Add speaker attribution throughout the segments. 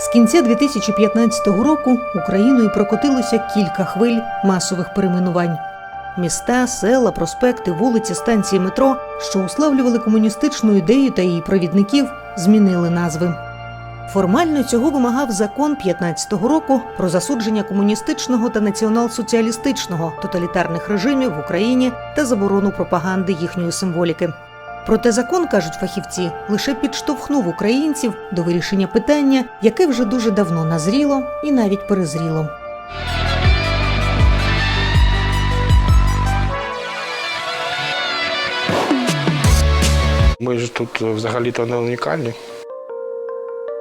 Speaker 1: З кінця 2015 року Україною прокотилося кілька хвиль масових перейменувань. Міста, села, проспекти, вулиці, станції метро, що уславлювали комуністичну ідею та її провідників, змінили назви. Формально цього вимагав закон 15-го року про засудження комуністичного та націонал-соціалістичного тоталітарних режимів в Україні та заборону пропаганди їхньої символіки. Проте закон, кажуть фахівці, лише підштовхнув українців до вирішення питання, яке вже дуже давно назріло і навіть перезріло.
Speaker 2: Ми ж тут взагалі-то не унікальні.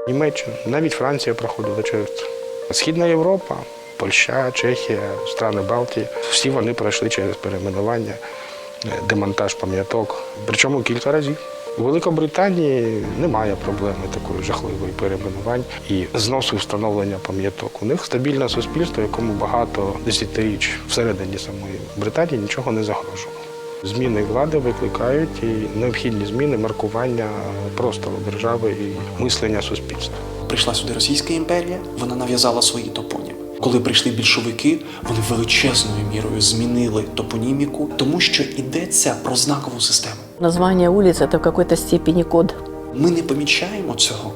Speaker 2: Німеччина, навіть Франція проходила через це. Східна Європа, Польща, Чехія, страни Балтії всі вони пройшли через перейменування, демонтаж пам'яток, причому кілька разів. У Великобританії немає проблеми такої жахливої перейменувань і зносу встановлення пам'яток. У них стабільне суспільство, якому багато десятиріч всередині самої Британії нічого не загрожувало. Зміни влади викликають і необхідні зміни маркування простору держави і мислення суспільства.
Speaker 3: Прийшла сюди Російська імперія, вона нав'язала свої топоніми. Коли прийшли більшовики, вони величезною мірою змінили топоніміку, тому що йдеться про знакову систему.
Speaker 4: Название улиц это в какой-то степени код.
Speaker 3: Ми не помічаємо цього.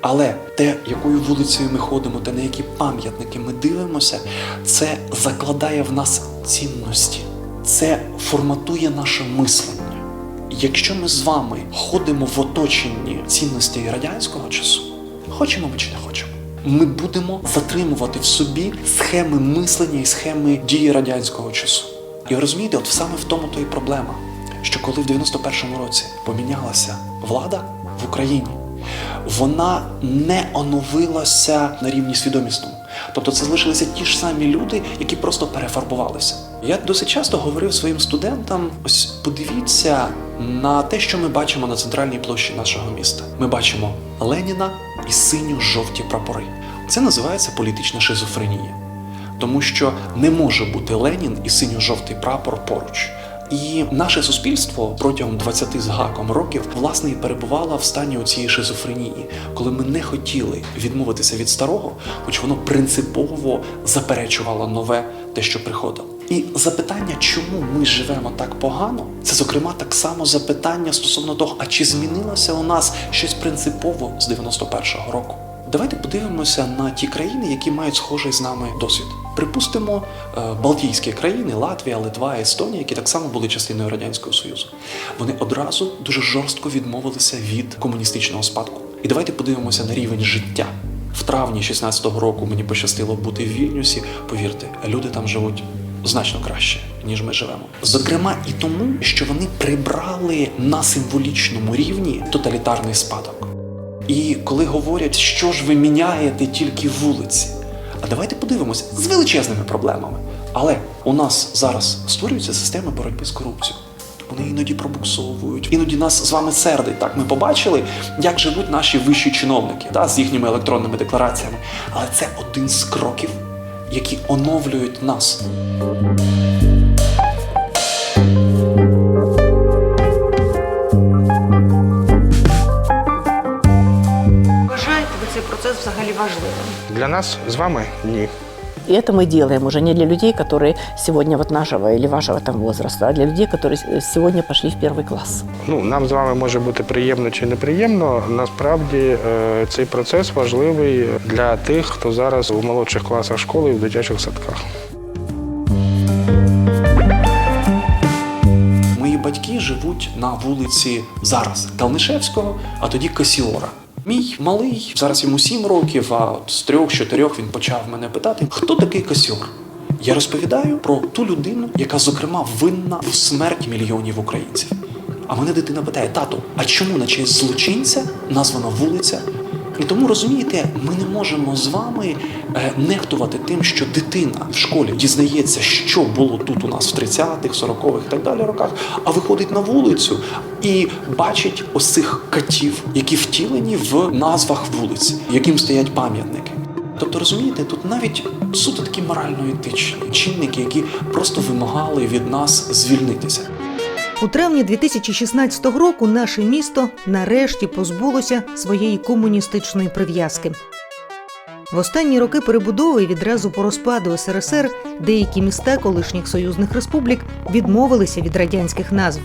Speaker 3: Але те, якою вулицею ми ходимо, та на які пам'ятники ми дивимося, це закладає в нас цінності, це форматує наше мислення. Якщо ми з вами ходимо в оточенні цінностей радянського часу, хочемо ми чи не хочемо, ми будемо затримувати в собі схеми мислення і схеми дії радянського часу. І розумієте, от саме в тому то і проблема, що коли в 91-му році помінялася влада в Україні, вона не оновилася на рівні свідомісному. Тобто це залишилися ті ж самі люди, які просто перефарбувалися. Я досить часто говорив своїм студентам: ось подивіться на те, що ми бачимо на центральній площі нашого міста. Ми бачимо Леніна і синьо-жовті прапори. Це називається політична шизофренія, тому що не може бути Ленін і синьо-жовтий прапор поруч. І наше суспільство протягом 20 з гаком років власне і перебувало в стані цієї шизофренії, коли ми не хотіли відмовитися від старого, хоч воно принципово заперечувало нове те, що приходило. І запитання, чому ми живемо так погано, це зокрема так само запитання стосовно того, а чи змінилося у нас щось принципово з 91-го року. Давайте подивимося на ті країни, які мають схожий з нами досвід. Припустимо, е, Балтійські країни, Латвія, Литва, Естонія, які так само були частиною радянського союзу. Вони одразу дуже жорстко відмовилися від комуністичного спадку. І давайте подивимося на рівень життя. В травні 16-го року мені пощастило бути в Вільнюсі. Повірте, люди там живуть значно краще, ніж ми живемо. Зокрема, і тому, що вони прибрали на символічному рівні тоталітарний спадок. І коли говорять, що ж ви міняєте тільки вулиці, а давайте подивимося з величезними проблемами. Але у нас зараз створюються системи боротьби з корупцією. Вони іноді пробуксовують, іноді нас з вами сердить. Так, ми побачили, як живуть наші вищі чиновники да, з їхніми електронними деклараціями. Але це один з кроків, які оновлюють нас.
Speaker 1: взагалі важливим?
Speaker 2: Для нас з вами ні.
Speaker 4: И это мы делаем уже не для людей, которые сегодня вот нашего или вашего там возраста, а для людей, которые с- сегодня пошли в первый класс.
Speaker 2: Ну, нам з вами може бути приємно чи неприємно. Насправді е, цей процес важливий для тих, хто зараз у молодших класах школи і в дитячих садках.
Speaker 3: Мої батьки живуть на вулиці зараз Калнишевського, а тоді Косіора. Мій малий, зараз йому сім років, а от з трьох-чотирьох він почав мене питати, хто такий косьор. Я розповідаю про ту людину, яка, зокрема, винна в смерті мільйонів українців. А мене дитина питає: тату, а чому на честь злочинця названа вулиця? І тому розумієте, ми не можемо з вами е, нехтувати тим, що дитина в школі дізнається, що було тут у нас в 30-х, 40-х і так далі роках, а виходить на вулицю і бачить ось цих катів, які втілені в назвах вулиць, яким стоять пам'ятники. Тобто, розумієте, тут навіть суто такі морально-етичні чинники, які просто вимагали від нас звільнитися.
Speaker 1: У травні 2016 року наше місто нарешті позбулося своєї комуністичної прив'язки. В останні роки перебудови відразу по розпаду СРСР деякі міста колишніх союзних республік відмовилися від радянських назв.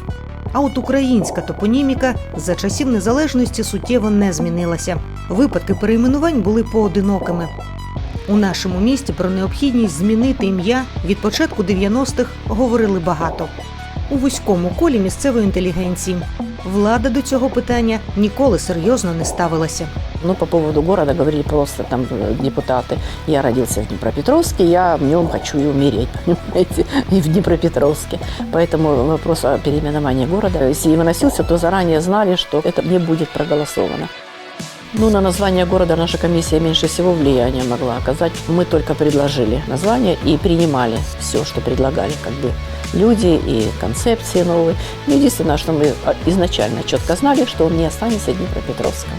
Speaker 1: А от українська топоніміка за часів незалежності суттєво не змінилася. Випадки перейменувань були поодинокими. У нашому місті про необхідність змінити ім'я від початку 90-х говорили багато У вузькому колі місцевої інтелігенції влада до цього питання ніколи серйозно не ставилася.
Speaker 4: Ну, по поводу города говорили просто там э, депутаты. Я родился в Днепропетровске, я в нем хочу и умереть, понимаете, и в Днепропетровске. Поэтому вопрос о переименовании города, если и выносился, то заранее знали, что это не будет проголосовано. Ну, на название города наша комиссия меньше всего влияния могла оказать. Мы только предложили название и принимали все, что предлагали как бы люди и концепции новые. Ну, единственное, что мы а, изначально четко знали, что он не останется Днепропетровском.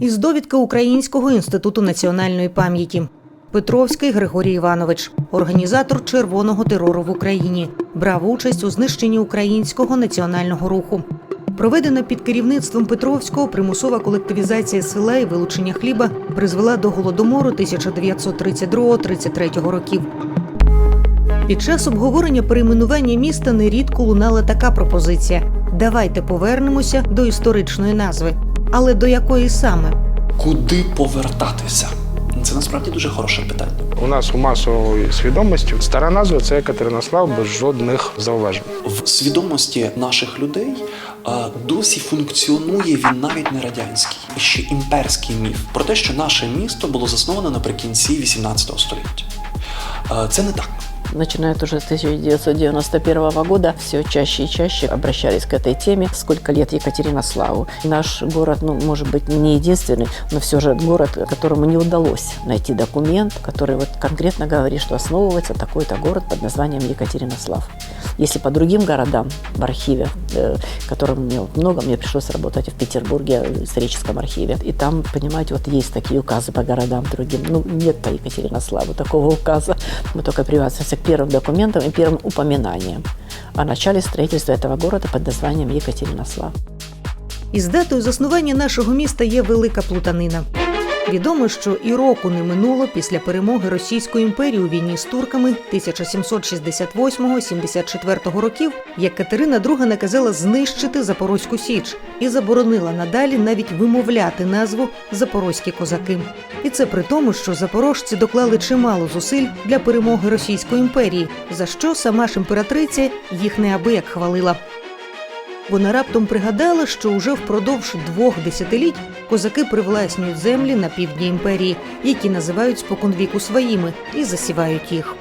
Speaker 1: Із довідки Українського інституту національної пам'яті. Петровський Григорій Іванович, організатор червоного терору в Україні, брав участь у знищенні українського національного руху. Проведена під керівництвом Петровського примусова колективізація села і вилучення хліба призвела до голодомору 1932-33 років. Під час обговорення перейменування міста нерідко лунала така пропозиція: давайте повернемося до історичної назви. Але до якої саме?
Speaker 3: Куди повертатися? Це насправді дуже хороше питання.
Speaker 2: У нас у масової свідомості стара назва це Катеринослав без жодних зауважень.
Speaker 3: В свідомості наших людей досі функціонує він навіть не радянський, а ще імперський міф про те, що наше місто було засноване наприкінці 18 століття. Це не так.
Speaker 4: Начиная уже с 1991 года все чаще и чаще обращались к этой теме. Сколько лет Екатеринославу. Наш город, ну, может быть, не единственный, но все же город, которому не удалось найти документ, который вот конкретно говорит, что основывается такой-то город под названием Екатеринослав. Если по другим городам в архиве, э, которым мне много, мне пришлось работать в Петербурге, в историческом архиве, и там, понимаете, вот есть такие указы по городам другим. Ну, нет по Екатеринославу такого указа. Мы только привязываемся к первым документам и первым упоминаниям о начале строительства этого города под названием Екатеринослав.
Speaker 1: Із датою заснування нашого міста є велика плутанина. Відомо, що і року не минуло після перемоги Російської імперії у війні з турками 1768-74 років, як Катерина II наказала знищити Запорозьку Січ і заборонила надалі навіть вимовляти назву Запорозькі козаки. І це при тому, що запорожці доклали чимало зусиль для перемоги Російської імперії, за що сама ж імператриця їх неабияк хвалила. Вона раптом пригадала, що уже впродовж двох десятиліть козаки привласнюють землі на півдні імперії, які називають споконвіку своїми, і засівають их.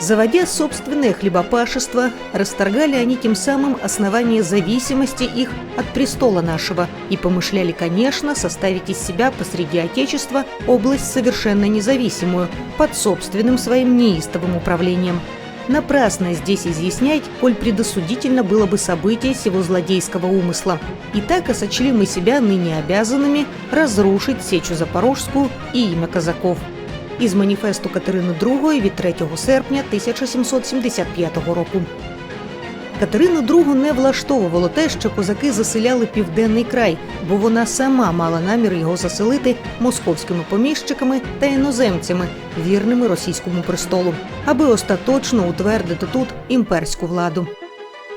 Speaker 1: Заводя собственное хлебопашество, расторгали они тем самым основание зависимости их от престола нашего и помышляли, конечно, составить из себя посреди Отечества область совершенно независимую, под собственным своим неистовым управлением. Напрасно здесь изъяснять, коль предосудительно было бы событие сего злодейского умысла. И так осочли мы себя ныне обязанными разрушить Сечу Запорожскую и имя казаков. Із маніфесту Катерини II від 3 серпня 1775 року. Катерину II не влаштовувало те, що козаки заселяли південний край, бо вона сама мала намір його заселити московськими поміщиками та іноземцями, вірними російському престолу, аби остаточно утвердити тут імперську владу.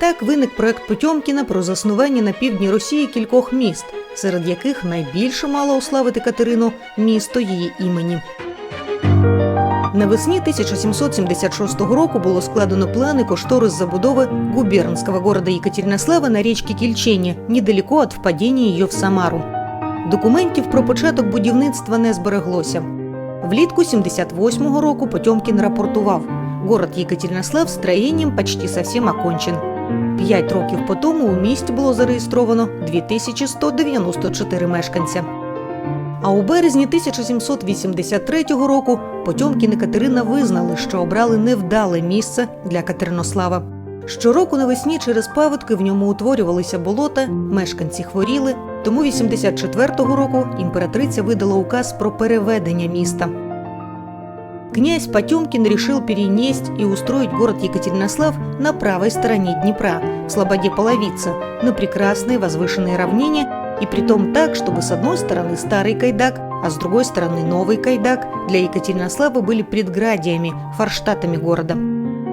Speaker 1: Так виник проект Потьомкіна про заснування на півдні Росії кількох міст, серед яких найбільше мало ославити Катерину місто її імені. Навесні 1776 року було складено плани кошторис забудови губернского города Екатеринослава на річці Кільчені, недалеко від впадіння її в Самару. Документів про початок будівництва не збереглося. Влітку 78-го року Потьомкін рапортував: город Екатеринослав строєнням почти совсем окончен. П'ять років по тому у місті було зареєстровано 2194 мешканця. А у березні 1783 року Потьомкін і Катерина визнали, що обрали невдале місце для Катеринослава. Щороку навесні через паводки в ньому утворювалися болота, мешканці хворіли. Тому 84-го року імператриця видала указ про переведення міста. Князь Потемкин решил перенесть и устроить город Екатеринослав на правой стороне Днепра, в слободе Половица, на прекрасной возвышенной равнине, и притом так, чтобы с одной стороны старый Кайдак а с другой стороны Новый Кайдак для Екатеринослава были предградиями, форштатами города.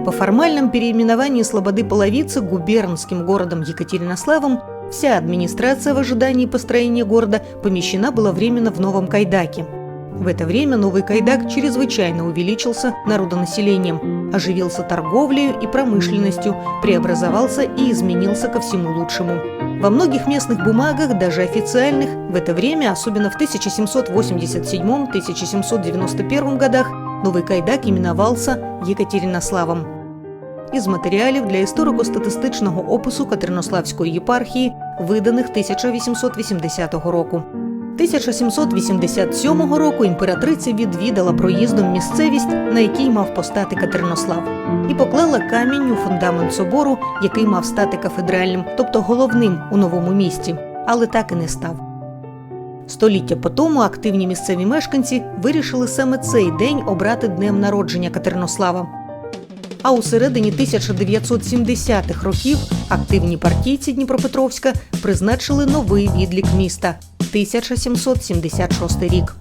Speaker 1: По формальном переименовании Слободы Половицы губернским городом Екатеринославом вся администрация в ожидании построения города помещена была временно в Новом Кайдаке. В это время Новый Кайдак чрезвычайно увеличился народонаселением, оживился торговлей и промышленностью, преобразовался и изменился ко всему лучшему. Во многих местных бумагах, даже официальных, в это время, особенно в 1787-1791 годах, Новый Кайдак именовался Екатеринославом. Із матеріалів для історико-статистичного опису Катеринославської єпархії, виданих 1880 року. 1787 року імператриця відвідала проїздом місцевість, на якій мав постати Катеринослав, і поклала камінь у фундамент собору, який мав стати кафедральним, тобто головним у новому місті, але так і не став. Століття по тому активні місцеві мешканці вирішили саме цей день обрати днем народження Катеринослава. А у середині 1970-х років активні партійці Дніпропетровська призначили новий відлік міста 1776 рік.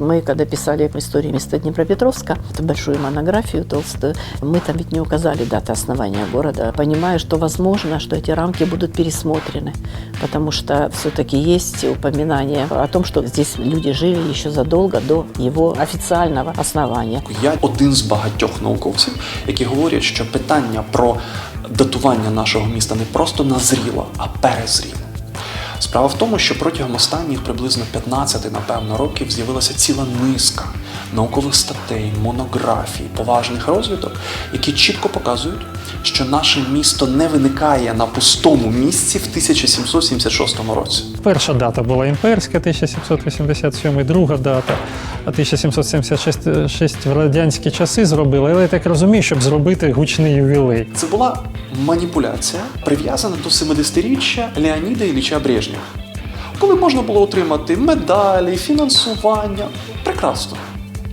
Speaker 4: Мы, когда писали историю места Днепропетровска, эту большую монографию толстую, мы там ведь не указали даты основания города, понимая, что возможно, что эти рамки будут пересмотрены, потому что все-таки есть упоминание о том, что здесь люди жили еще задолго до его официального основания.
Speaker 3: Я один з багатьох науковців, які говорять, що питання про датування нашого міста не просто назріло, а перезріло. Справа в тому, що протягом останніх приблизно 15, напевно, років з'явилася ціла низка наукових статей, монографій, поважних розвідок, які чітко показують, що наше місто не виникає на пустому місці в 1776 році.
Speaker 5: Перша дата була імперська, 1787, друга дата, а 1776 в радянські часи зробили. Але я так розумію, щоб зробити гучний ювілей.
Speaker 3: Це була маніпуляція, прив'язана до 70-річчя Леоніда Ілліча Брежнєва. Коли можна було отримати медалі, фінансування. Прекрасно.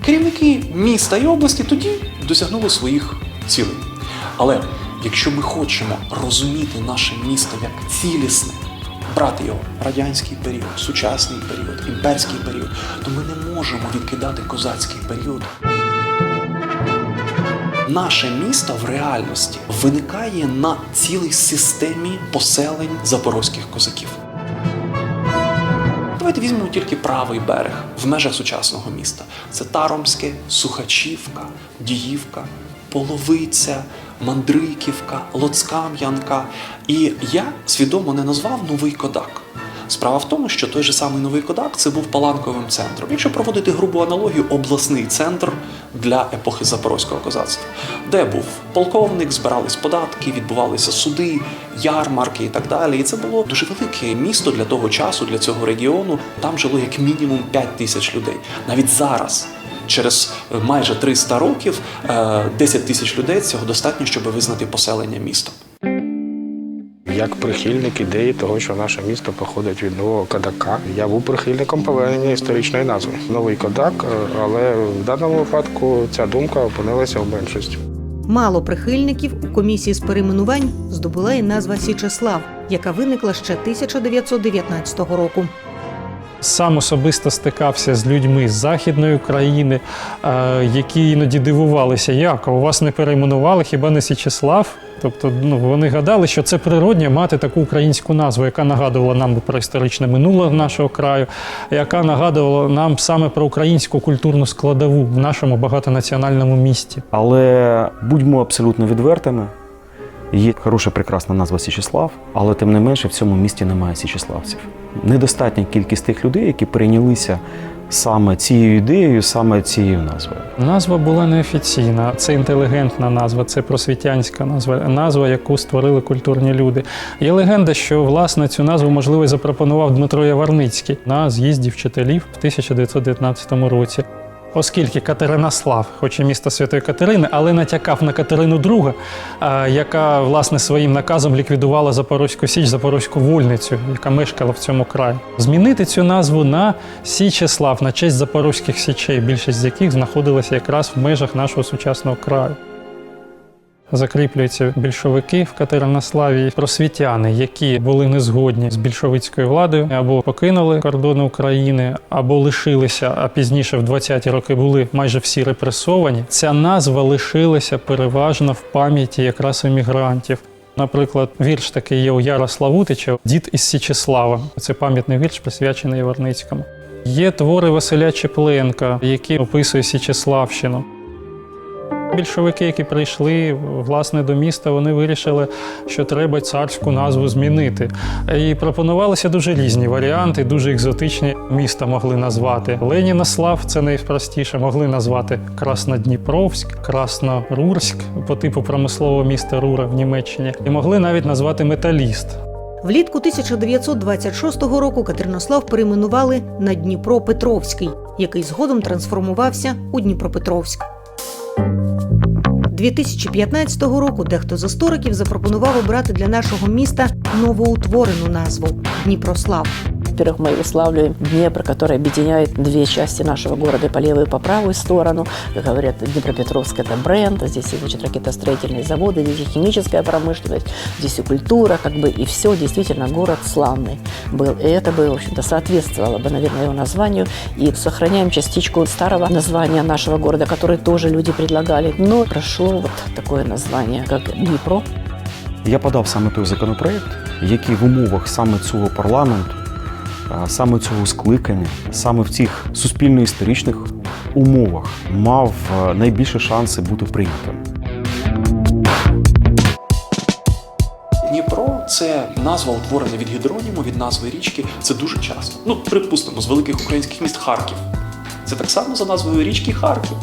Speaker 3: Керівники міста і області тоді досягнули своїх цілей. Але якщо ми хочемо розуміти наше місто як цілісне, брати його радянський період, сучасний період, імперський період, то ми не можемо відкидати козацький період. Наше місто в реальності виникає на цілій системі поселень запорозьких козаків. Давайте візьмемо тільки правий берег в межах сучасного міста. Це Таромське, Сухачівка, Діївка, Половиця, Мандриківка, Лоцкам'янка. І я свідомо не назвав Новий Кодак. Справа в тому, що той же самий Новий Кодак це був паланковим центром. Якщо проводити грубу аналогію, обласний центр для епохи запорозького козацтва, де був полковник, збирались податки, відбувалися суди, ярмарки і так далі. І це було дуже велике місто для того часу, для цього регіону. Там жило як мінімум 5 тисяч людей. Навіть зараз. Через е, майже 300 років е, 10 тисяч людей цього достатньо, щоб визнати поселення містом.
Speaker 2: Як прихильник ідеї того, що наше місто походить від нового Кадака, я був прихильником повернення історичної назви Новий Кадак, е, але в даному випадку ця думка опинилася в меншості.
Speaker 1: Мало прихильників у комісії з перейменувань здобула і назва Січеслав, яка виникла ще 1919 року.
Speaker 5: Сам особисто стикався з людьми з Західної України, е, які іноді дивувалися, як у вас не перейменували, хіба не Січеслав? Тобто ну, вони гадали, що це природньо мати таку українську назву, яка нагадувала нам про історичне минуле нашого краю, яка нагадувала нам саме про українську культурну складову в нашому багатонаціональному місті.
Speaker 6: Але будьмо абсолютно відвертими. Є хороша, прекрасна назва Січеслав, але тим не менше в цьому місті немає січеславців. Недостатня кількість тих людей, які прийнялися саме цією ідеєю, саме цією назвою.
Speaker 5: Назва була неофіційна, це інтелігентна назва, це просвітянська назва, назва, яку створили культурні люди. Є легенда, що власне цю назву можливо запропонував Дмитро Яворницький на з'їзді вчителів в 1919 році. Оскільки Катеринослав, хоч і місто Святої Катерини, але натякав на Катерину II, яка власне своїм наказом ліквідувала Запорозьку Січ, Запорозьку вольницю, яка мешкала в цьому краї. Змінити цю назву на Січеслав, на честь запорозьких січей, більшість з яких знаходилася якраз в межах нашого сучасного краю. Закріплюються більшовики в Катеринославі, просвітяни, які були не згодні з більшовицькою владою, або покинули кордони України, або лишилися, а пізніше в 20-ті роки були майже всі репресовані. Ця назва лишилася переважно в пам'яті якраз емігрантів. Наприклад, вірш такий є у Яра Славутича Дід із Січеслава. Це пам'ятний вірш, присвячений Яворницькому. Є твори Василя Чепленка, які описують Січеславщину. Більшовики, які прийшли власне до міста, вони вирішили, що треба царську назву змінити. І пропонувалися дуже різні варіанти, дуже екзотичні міста могли назвати. Ленінаслав це найпростіше, могли назвати Краснодніпровськ, Краснорурськ по типу промислового міста Рура в Німеччині, і могли навіть назвати Металіст.
Speaker 1: Влітку 1926 року Катеринослав перейменували на Дніпропетровський, який згодом трансформувався у Дніпропетровськ. 2015 року дехто з істориків запропонував обрати для нашого міста новоутворену назву Дніпрослав.
Speaker 4: Во-первых, мы выславливаем Днепр, который объединяет две части нашего города по левую и по правую сторону. Как говорят, Днепропетровск – это бренд, здесь и, значит, ракетостроительные заводы, здесь и химическая промышленность, здесь и культура, как бы, и все действительно город славный был. И это бы, в общем-то, соответствовало бы, наверное, его названию. И сохраняем частичку старого названия нашего города, который тоже люди предлагали. Но прошло вот такое название, как Днепро.
Speaker 6: Я подав саме той законопроект, який в умовах саме цього парламенту, а, саме цього скликання, саме в цих суспільно-історичних умовах мав а, найбільші шанси бути прийнятим.
Speaker 3: Дніпро це назва утворена від гідроніму, від назви річки. Це дуже часто. Ну, припустимо, з великих українських міст Харків. Це так само за назвою річки Харків.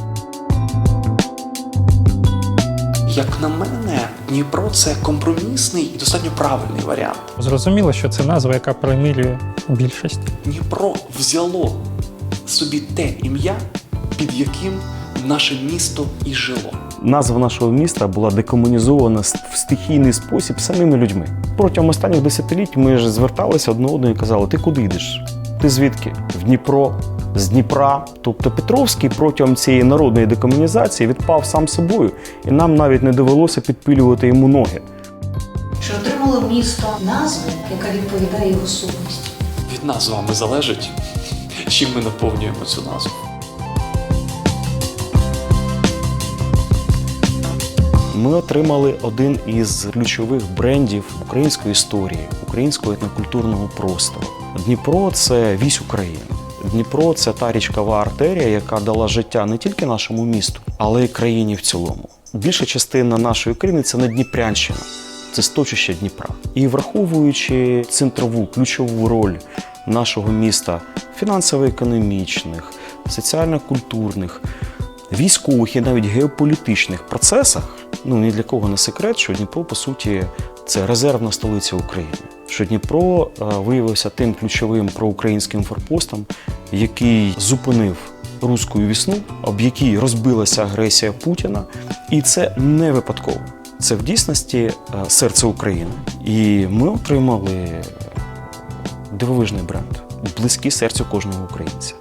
Speaker 3: Як на мене, Дніпро це компромісний і достатньо правильний варіант.
Speaker 5: Зрозуміло, що це назва, яка примирює більшість.
Speaker 3: Дніпро взяло собі те ім'я, під яким наше місто і жило.
Speaker 6: Назва нашого міста була декомунізована в стихійний спосіб самими людьми. Протягом останніх десятиліть ми ж зверталися одне одного і казали: ти куди йдеш? Ти звідки? В Дніпро, з Дніпра. Тобто Петровський протягом цієї народної декомунізації відпав сам собою, і нам навіть не довелося підпилювати йому ноги.
Speaker 1: Чи отримало місто назву, яка відповідає його сутності?
Speaker 3: Від нас з вами залежить, чим ми наповнюємо цю назву.
Speaker 6: Ми отримали один із ключових брендів української історії, українського етнокультурного простору. Дніпро це вісь України. Дніпро це та річкова артерія, яка дала життя не тільки нашому місту, але й країні в цілому. Більша частина нашої країни це не Дніпрянщина, це сточище Дніпра. І враховуючи центрову ключову роль нашого міста фінансово-економічних, соціально-культурних, військових і навіть геополітичних процесах, ну ні для кого не секрет, що Дніпро, по суті, це резервна столиця України. Що Дніпро е, виявився тим ключовим проукраїнським форпостом, який зупинив руську вісну, об якій розбилася агресія Путіна. І це не випадково. Це в дійсності е, серце України. І ми отримали дивовижний бренд, близький серцю кожного українця.